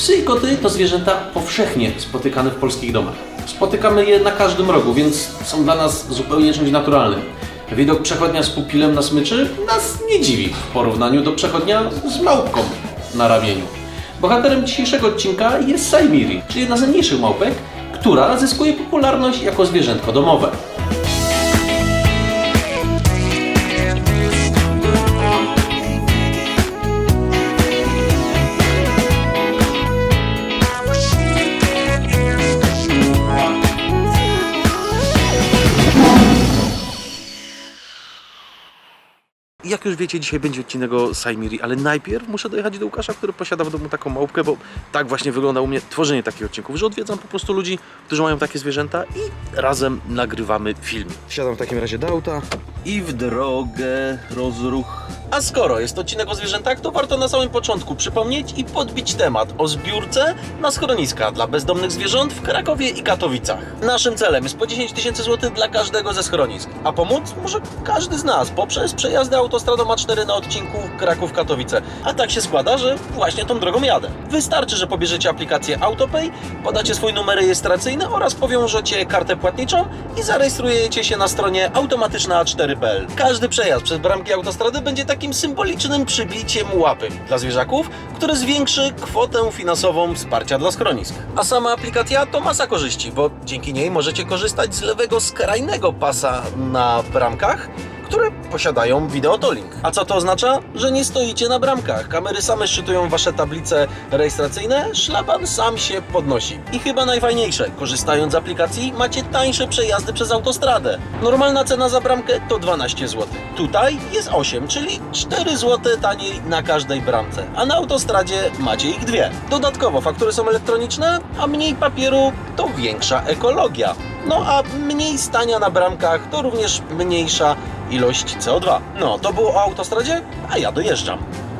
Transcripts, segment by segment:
Psy i koty to zwierzęta powszechnie spotykane w polskich domach. Spotykamy je na każdym rogu, więc są dla nas zupełnie czymś naturalnym. Widok przechodnia z pupilem na smyczy nas nie dziwi w porównaniu do przechodnia z małpką na ramieniu. Bohaterem dzisiejszego odcinka jest Saimiri, czyli jedna z mniejszych małpek, która zyskuje popularność jako zwierzętko domowe. Jak już wiecie, dzisiaj będzie odcinek o Saimiri, ale najpierw muszę dojechać do Łukasza, który posiada w domu taką małpkę, bo tak właśnie wygląda u mnie tworzenie takich odcinków, że odwiedzam po prostu ludzi, którzy mają takie zwierzęta i razem nagrywamy film. Wsiadam w takim razie do auta i w drogę rozruch. A skoro jest odcinek o zwierzętach, to warto na samym początku przypomnieć i podbić temat o zbiórce na schroniska dla bezdomnych zwierząt w Krakowie i Katowicach. Naszym celem jest po 10 tysięcy złotych dla każdego ze schronisk, a pomóc może każdy z nas poprzez przejazdy autostradą A4 na odcinku Kraków-Katowice. A tak się składa, że właśnie tą drogą jadę. Wystarczy, że pobierzecie aplikację AutoPay, podacie swój numer rejestracyjny oraz powiążecie kartę płatniczą i zarejestrujecie się na stronie automatyczna4.pl. Każdy przejazd przez bramki autostrady będzie takim symbolicznym przybiciem łapy dla zwierzaków, które zwiększy kwotę finansową wsparcia dla schronisk. A sama aplikacja to masa korzyści, bo dzięki niej możecie korzystać z lewego skrajnego pasa na bramkach, które posiadają wideotolling. A co to oznacza? Że nie stoicie na bramkach. Kamery same szczytują wasze tablice rejestracyjne, szlaban sam się podnosi. I chyba najfajniejsze, korzystając z aplikacji macie tańsze przejazdy przez autostradę. Normalna cena za bramkę to 12 zł. Tutaj jest 8, czyli 4 zł taniej na każdej bramce. A na autostradzie macie ich dwie. Dodatkowo faktury są elektroniczne, a mniej papieru to większa ekologia. No a mniej stania na bramkach to również mniejsza ilość CO2. No, to było o autostradzie, a ja dojeżdżam.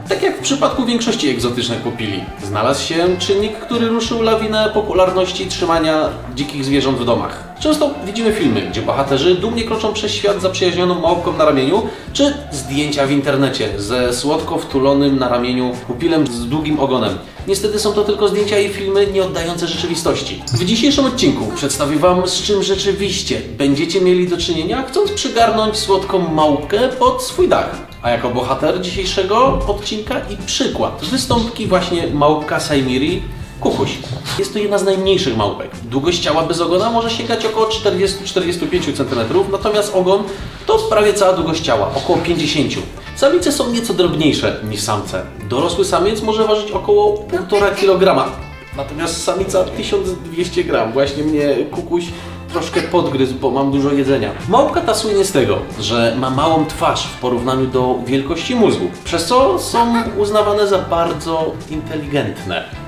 Tak jak w przypadku większości egzotycznych pupili, znalazł się czynnik, który ruszył lawinę popularności trzymania dzikich zwierząt w domach. Często widzimy filmy, gdzie bohaterzy dumnie kroczą przez świat zaprzyjaźnioną małpką na ramieniu, czy zdjęcia w internecie ze słodko wtulonym na ramieniu pupilem z długim ogonem. Niestety są to tylko zdjęcia i filmy nie oddające rzeczywistości. W dzisiejszym odcinku przedstawię Wam z czym rzeczywiście będziecie mieli do czynienia, chcąc przygarnąć słodką małpkę pod swój dach. A jako bohater dzisiejszego odcinka i przykład wystąpki właśnie małpka Saimiri Kukuś. Jest to jedna z najmniejszych małpek. Długość ciała bez ogona może sięgać około 40-45 cm, natomiast ogon to prawie cała długość ciała, około 50 Samice są nieco drobniejsze niż samce. Dorosły samiec może ważyć około 1,5 kg, natomiast samica 1200 gram. Właśnie mnie kukuś troszkę podgryzł, bo mam dużo jedzenia. Małpka ta słynie z tego, że ma małą twarz w porównaniu do wielkości mózgu, przez co są uznawane za bardzo inteligentne.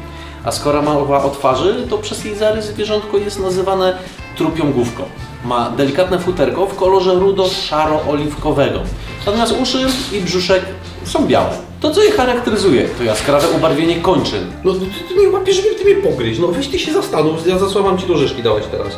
A skoro mowa o twarzy, to przez jej zarys zwierzątko jest nazywane trupią główką. Ma delikatne futerko w kolorze rudo-szaro-oliwkowego. Natomiast uszy i brzuszek są białe. To, co je charakteryzuje, to jaskrawe ubarwienie kończyn. No ty, ty mnie łapiesz, żeby ty mnie pogryźć. No weź ty się zastanów, ja zasłabam ci do rzeszki dawać teraz.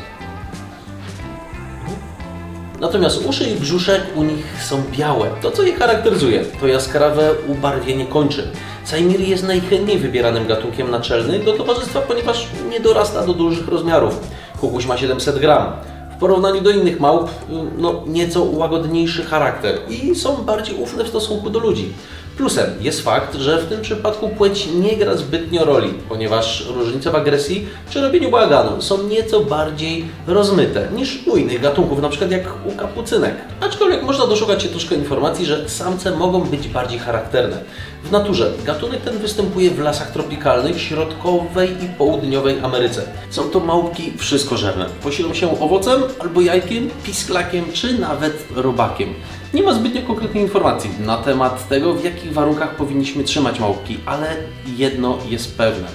Natomiast uszy i brzuszek u nich są białe. To, co je charakteryzuje, to jaskrawe ubarwienie kończyn. Saimiri jest najchętniej wybieranym gatunkiem naczelnym do towarzystwa, ponieważ nie dorasta do dużych rozmiarów. Kukuś ma 700 gram. W porównaniu do innych małp, no nieco łagodniejszy charakter i są bardziej ufne w stosunku do ludzi. Plusem jest fakt, że w tym przypadku płeć nie gra zbytnio roli, ponieważ różnice w agresji czy robieniu bałaganu są nieco bardziej rozmyte niż u innych gatunków, np. jak u kapucynek. Aczkolwiek można doszukać się troszkę informacji, że samce mogą być bardziej charakterne. W naturze gatunek ten występuje w lasach tropikalnych, środkowej i południowej Ameryce. Są to małpki wszystkożerne. Posilą się owocem albo jajkiem, pisklakiem czy nawet robakiem. Nie ma zbytnio konkretnych informacji na temat tego, w jakich warunkach powinniśmy trzymać małpki, ale jedno jest pewne.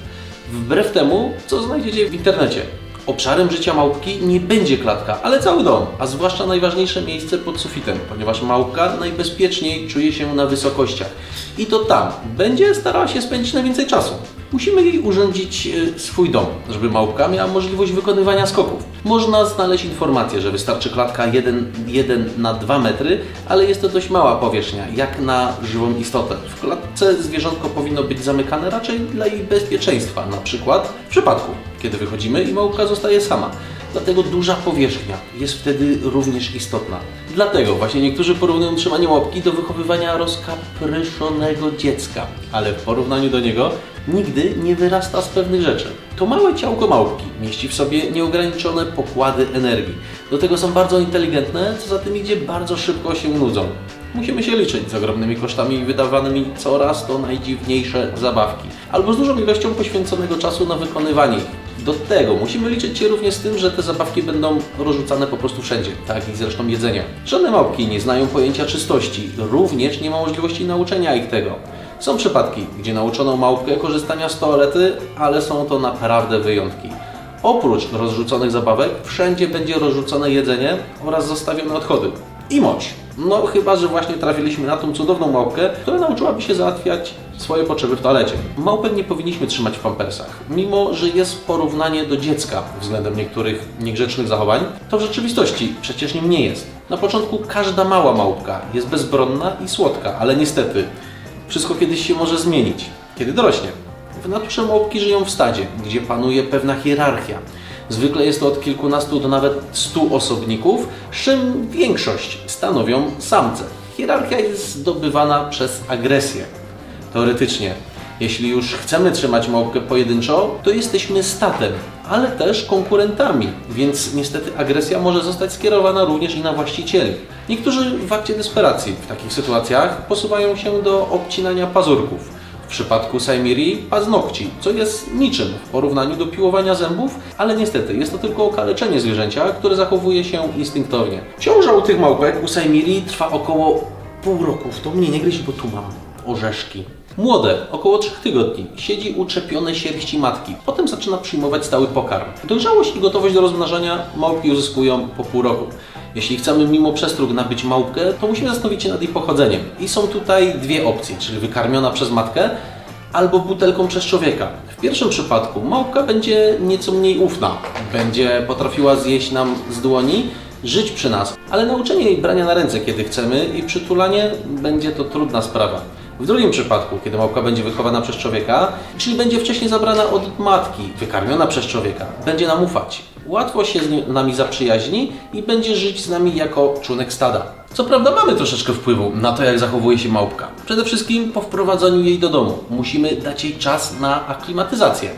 Wbrew temu, co znajdziecie w internecie. Obszarem życia małpki nie będzie klatka, ale cały dom, a zwłaszcza najważniejsze miejsce pod sufitem, ponieważ małpka najbezpieczniej czuje się na wysokościach. I to tam będzie starała się spędzić najwięcej czasu. Musimy jej urządzić e, swój dom, żeby małpka miała możliwość wykonywania skoków. Można znaleźć informację, że wystarczy klatka 1, 1 na 2 metry, ale jest to dość mała powierzchnia, jak na żywą istotę. W klatce zwierzątko powinno być zamykane raczej dla jej bezpieczeństwa, na przykład w przypadku, kiedy wychodzimy i małpka zostaje sama. Dlatego duża powierzchnia jest wtedy również istotna. Dlatego właśnie niektórzy porównują trzymanie małpki do wychowywania rozkapryszonego dziecka, ale w porównaniu do niego nigdy nie wyrasta z pewnych rzeczy. To małe ciałko małpki mieści w sobie nieograniczone pokłady energii. Do tego są bardzo inteligentne, co za tym idzie bardzo szybko się nudzą. Musimy się liczyć z ogromnymi kosztami wydawanymi coraz to najdziwniejsze zabawki, albo z dużą ilością poświęconego czasu na wykonywanie ich. Do tego musimy liczyć się również z tym, że te zabawki będą rozrzucane po prostu wszędzie, tak jak zresztą jedzenia. Żadne małpki nie znają pojęcia czystości, również nie ma możliwości nauczenia ich tego. Są przypadki, gdzie nauczono małpkę korzystania z toalety, ale są to naprawdę wyjątki. Oprócz rozrzuconych zabawek, wszędzie będzie rozrzucone jedzenie oraz zostawione odchody. I moć. No chyba, że właśnie trafiliśmy na tą cudowną małpkę, która nauczyłaby się załatwiać swoje potrzeby w toalecie. Małpek nie powinniśmy trzymać w pampersach. Mimo, że jest porównanie do dziecka względem niektórych niegrzecznych zachowań, to w rzeczywistości przecież nim nie jest. Na początku każda mała małpka jest bezbronna i słodka, ale niestety wszystko kiedyś się może zmienić, kiedy dorośnie. W naturze małpki żyją w stadzie, gdzie panuje pewna hierarchia. Zwykle jest to od kilkunastu do nawet stu osobników, z czym większość stanowią samce. Hierarchia jest zdobywana przez agresję. Teoretycznie, jeśli już chcemy trzymać małpkę pojedynczo, to jesteśmy statem, ale też konkurentami, więc niestety agresja może zostać skierowana również i na właścicieli. Niektórzy w akcie desperacji w takich sytuacjach posuwają się do obcinania pazurków. W przypadku Saimiri paznokci, co jest niczym w porównaniu do piłowania zębów, ale niestety jest to tylko okaleczenie zwierzęcia, które zachowuje się instynktownie. Ciąża u tych małpek u Saimiri trwa około pół roku. W to mnie nie gryź, bo tu mam orzeszki. Młode, około 3 tygodni, siedzi uczepione sierści matki. Potem zaczyna przyjmować stały pokarm. Dojrzałość i gotowość do rozmnażania małpki uzyskują po pół roku. Jeśli chcemy mimo przestróg nabyć małpkę, to musimy zastanowić się nad jej pochodzeniem. I są tutaj dwie opcje, czyli wykarmiona przez matkę albo butelką przez człowieka. W pierwszym przypadku małpka będzie nieco mniej ufna. Będzie potrafiła zjeść nam z dłoni, żyć przy nas, ale nauczenie jej brania na ręce, kiedy chcemy i przytulanie będzie to trudna sprawa. W drugim przypadku, kiedy małpka będzie wychowana przez człowieka, czyli będzie wcześniej zabrana od matki, wykarmiona przez człowieka, będzie nam ufać. Łatwo się z nami zaprzyjaźni i będzie żyć z nami jako członek stada. Co prawda mamy troszeczkę wpływu na to, jak zachowuje się małpka. Przede wszystkim po wprowadzeniu jej do domu. Musimy dać jej czas na aklimatyzację.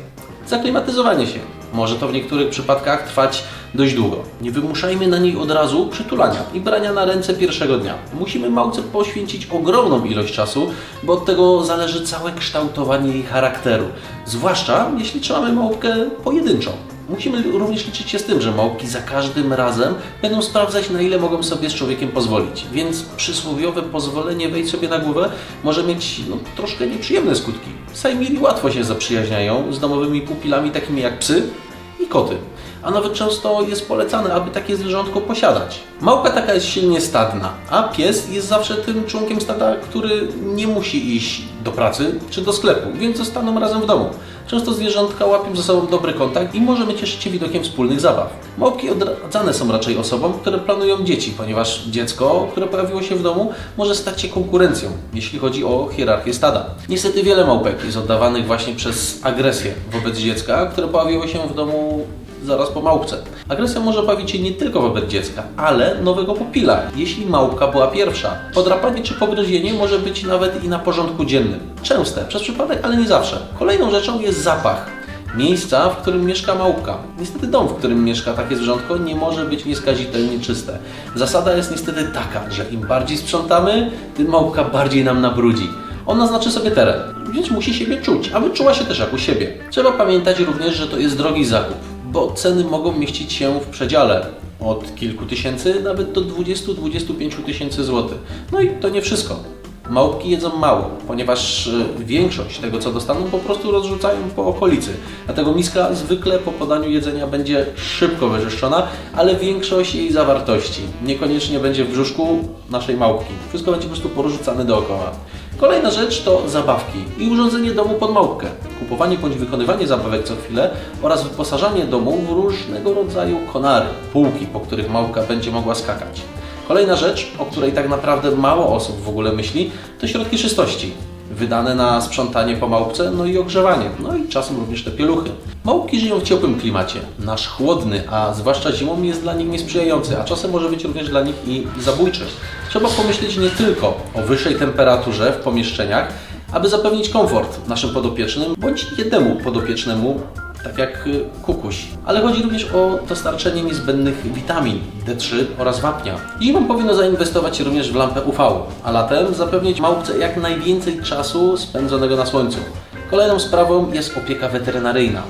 Zaklimatyzowanie się. Może to w niektórych przypadkach trwać dość długo. Nie wymuszajmy na niej od razu przytulania i brania na ręce pierwszego dnia. Musimy małce poświęcić ogromną ilość czasu, bo od tego zależy całe kształtowanie jej charakteru. Zwłaszcza jeśli trzymamy małpkę pojedynczo. Musimy również liczyć się z tym, że małpki za każdym razem będą sprawdzać, na ile mogą sobie z człowiekiem pozwolić. Więc przysłowiowe pozwolenie wejść sobie na głowę może mieć no, troszkę nieprzyjemne skutki. Sajmiri łatwo się zaprzyjaźniają z domowymi pupilami takimi jak psy i koty. A nawet często jest polecane, aby takie zwierzątko posiadać. Małpa taka jest silnie stadna, a pies jest zawsze tym członkiem stada, który nie musi iść do pracy czy do sklepu, więc zostaną razem w domu. Często zwierzątka łapią ze sobą dobry kontakt i możemy cieszyć się widokiem wspólnych zabaw. Małpki odradzane są raczej osobom, które planują dzieci, ponieważ dziecko, które pojawiło się w domu, może stać się konkurencją, jeśli chodzi o hierarchię stada. Niestety wiele małpek jest oddawanych właśnie przez agresję wobec dziecka, które pojawiło się w domu zaraz po małpce. Agresja może bawić się nie tylko wobec dziecka, ale nowego pupila, jeśli małpka była pierwsza. Podrapanie czy pogryzienie może być nawet i na porządku dziennym. Częste, przez przypadek, ale nie zawsze. Kolejną rzeczą jest zapach. Miejsca, w którym mieszka małpka. Niestety dom, w którym mieszka takie zwierzątko nie może być nieskazitelnie czyste. Zasada jest niestety taka, że im bardziej sprzątamy, tym małpka bardziej nam nabrudzi. On naznaczy sobie teren, więc musi siebie czuć, aby czuła się też jak u siebie. Trzeba pamiętać również, że to jest drogi zakup, bo ceny mogą mieścić się w przedziale od kilku tysięcy nawet do 20-25 tysięcy złotych. No i to nie wszystko. Małpki jedzą mało, ponieważ e, większość tego, co dostaną, po prostu rozrzucają po okolicy. Dlatego miska zwykle po podaniu jedzenia będzie szybko wyczyszczona, ale większość jej zawartości niekoniecznie będzie w brzuszku naszej małpki. Wszystko będzie po prostu porzucane dookoła. Kolejna rzecz to zabawki i urządzenie domu pod małpkę. Kupowanie bądź wykonywanie zabawek co chwilę oraz wyposażanie domu w różnego rodzaju konary, półki, po których małpka będzie mogła skakać. Kolejna rzecz, o której tak naprawdę mało osób w ogóle myśli, to środki czystości. Wydane na sprzątanie po małpce, no i ogrzewanie, no i czasem również te pieluchy. Małpki żyją w ciepłym klimacie. Nasz chłodny, a zwłaszcza zimą jest dla nich niesprzyjający, a czasem może być również dla nich i zabójczy. Trzeba pomyśleć nie tylko o wyższej temperaturze w pomieszczeniach, aby zapewnić komfort naszym podopiecznym bądź jednemu podopiecznemu, tak jak y, kukuś. Ale chodzi również o dostarczenie niezbędnych witamin D3 oraz wapnia. Zimą powinno zainwestować również w lampę UV, a latem zapewnić małpce jak najwięcej czasu spędzonego na słońcu. Kolejną sprawą jest opieka weterynaryjna.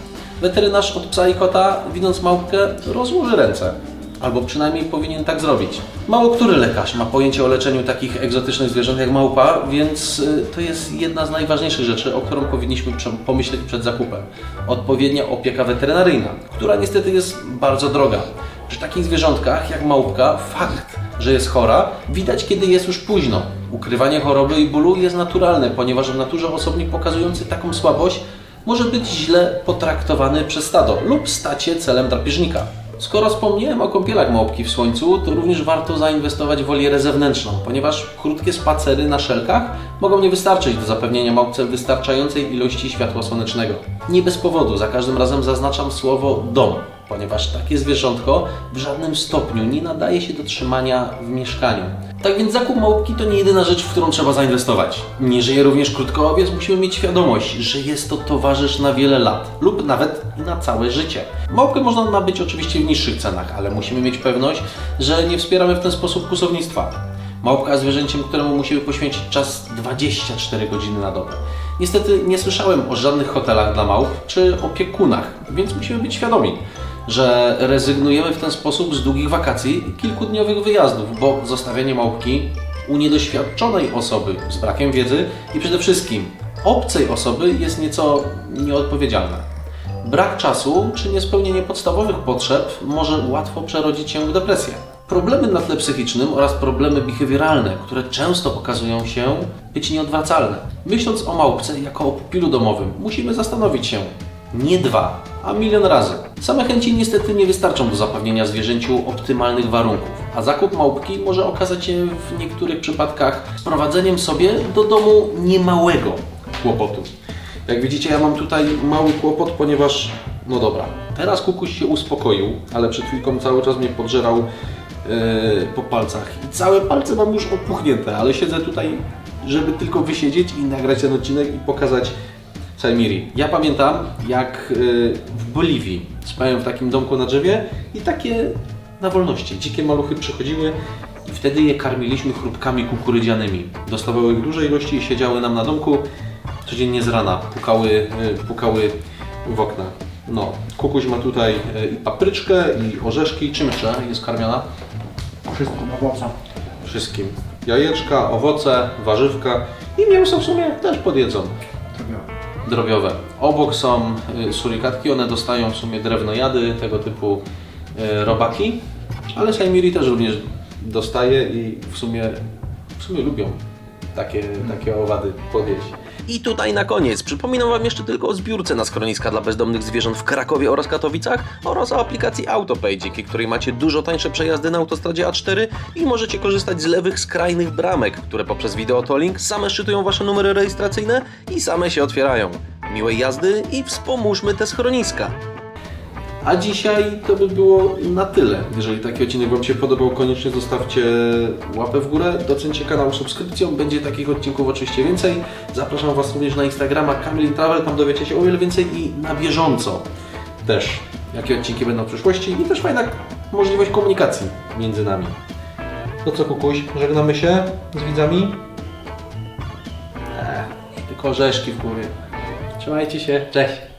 Weterynarz od psa i kota, widząc małpkę, rozłoży ręce. Albo przynajmniej powinien tak zrobić. Mało który lekarz ma pojęcie o leczeniu takich egzotycznych zwierząt jak małpa, więc y, to jest jedna z najważniejszych rzeczy, o którą powinniśmy pomyśleć przed zakupem. Odpowiednia opieka weterynaryjna, która niestety jest bardzo droga. Przy takich zwierzątkach jak małpka, fakt, że jest chora, widać kiedy jest już późno. Ukrywanie choroby i bólu jest naturalne, ponieważ w naturze osobnik pokazujący taką słabość może być źle potraktowany przez stado lub stać się celem drapieżnika. Skoro wspomniałem o kąpielach małpki w słońcu, to również warto zainwestować w wolierę zewnętrzną, ponieważ krótkie spacery na szelkach mogą nie wystarczyć do zapewnienia małpce wystarczającej ilości światła słonecznego. Nie bez powodu, za każdym razem zaznaczam słowo dom, ponieważ takie zwierzątko w żadnym stopniu nie nadaje się do trzymania w mieszkaniu. Tak więc zakup małpki to nie jedyna rzecz, w którą trzeba zainwestować. Nie żyje również krótko, więc musimy mieć świadomość, że jest to towarzysz na wiele lat lub nawet na całe życie. Małpkę można nabyć oczywiście w niższych cenach, ale musimy mieć pewność, że nie wspieramy w ten sposób kusownictwa. Małpka zwierzęciem, któremu musimy poświęcić czas 24 godziny na dobę. Niestety nie słyszałem o żadnych hotelach dla małp czy opiekunach, więc musimy być świadomi, że rezygnujemy w ten sposób z długich wakacji i kilkudniowych wyjazdów, bo zostawianie małpki u niedoświadczonej osoby z brakiem wiedzy i przede wszystkim obcej osoby jest nieco nieodpowiedzialne. Brak czasu czy niespełnienie podstawowych potrzeb może łatwo przerodzić się w depresję. Problemy na tle psychicznym oraz problemy behawioralne, które często okazują się być nieodwracalne. Myśląc o małpce jako o pupilu domowym, musimy zastanowić się nie dwa, a milion razy. Same chęci niestety nie wystarczą do zapewnienia zwierzęciu optymalnych warunków, a zakup małpki może okazać się w niektórych przypadkach sprowadzeniem sobie do domu niemałego kłopotu. Jak widzicie, ja mam tutaj mały kłopot, ponieważ, no dobra, teraz kukuś się uspokoił, ale przed chwilką cały czas mnie podżerał yy, po palcach i całe palce mam już opuchnięte, ale siedzę tutaj, żeby tylko wysiedzieć i nagrać ten odcinek i pokazać Saimiri. Ja pamiętam, jak yy, w Boliwii spałem w takim domku na drzewie i takie na wolności. Dzikie maluchy przychodziły i wtedy je karmiliśmy chrupkami kukurydzianymi. Dostawały ich duże ilości i siedziały nam na domku codziennie z rana. Pukały, y, pukały w okna. No, kukuś ma tutaj y, i papryczkę, i orzeszki. Czym jeszcze jest karmiona? Wszystko owoce. Wszystkim. Jajeczka, owoce, warzywka i mięso w sumie też podjedzą. Drobiowe. Obok są y, surikatki, one dostają w sumie drewnojady, tego typu y, robaki, ale Saimiri też również dostaje i w sumie, w sumie lubią takie, takie owady podjeść. I tutaj na koniec przypominam Wam jeszcze tylko o zbiórce na schroniska dla bezdomnych zwierząt w Krakowie oraz Katowicach oraz o aplikacji AutoPay, dzięki której macie dużo tańsze przejazdy na autostradzie A4 i możecie korzystać z lewych skrajnych bramek, które poprzez wideotolling same szczytują Wasze numery rejestracyjne i same się otwierają. Miłej jazdy i wspomóżmy te schroniska. A dzisiaj to by było na tyle. Jeżeli taki odcinek Wam się podobał, koniecznie zostawcie łapę w górę, docencie kanał subskrypcją, będzie takich odcinków oczywiście więcej. Zapraszam Was również na Instagrama Kamil Travel, tam dowiecie się o wiele więcej i na bieżąco też, jakie odcinki będą w przyszłości i też fajna możliwość komunikacji między nami. To co Kukuś, żegnamy się z widzami? Eee, tylko orzeszki w głowie. Trzymajcie się, cześć!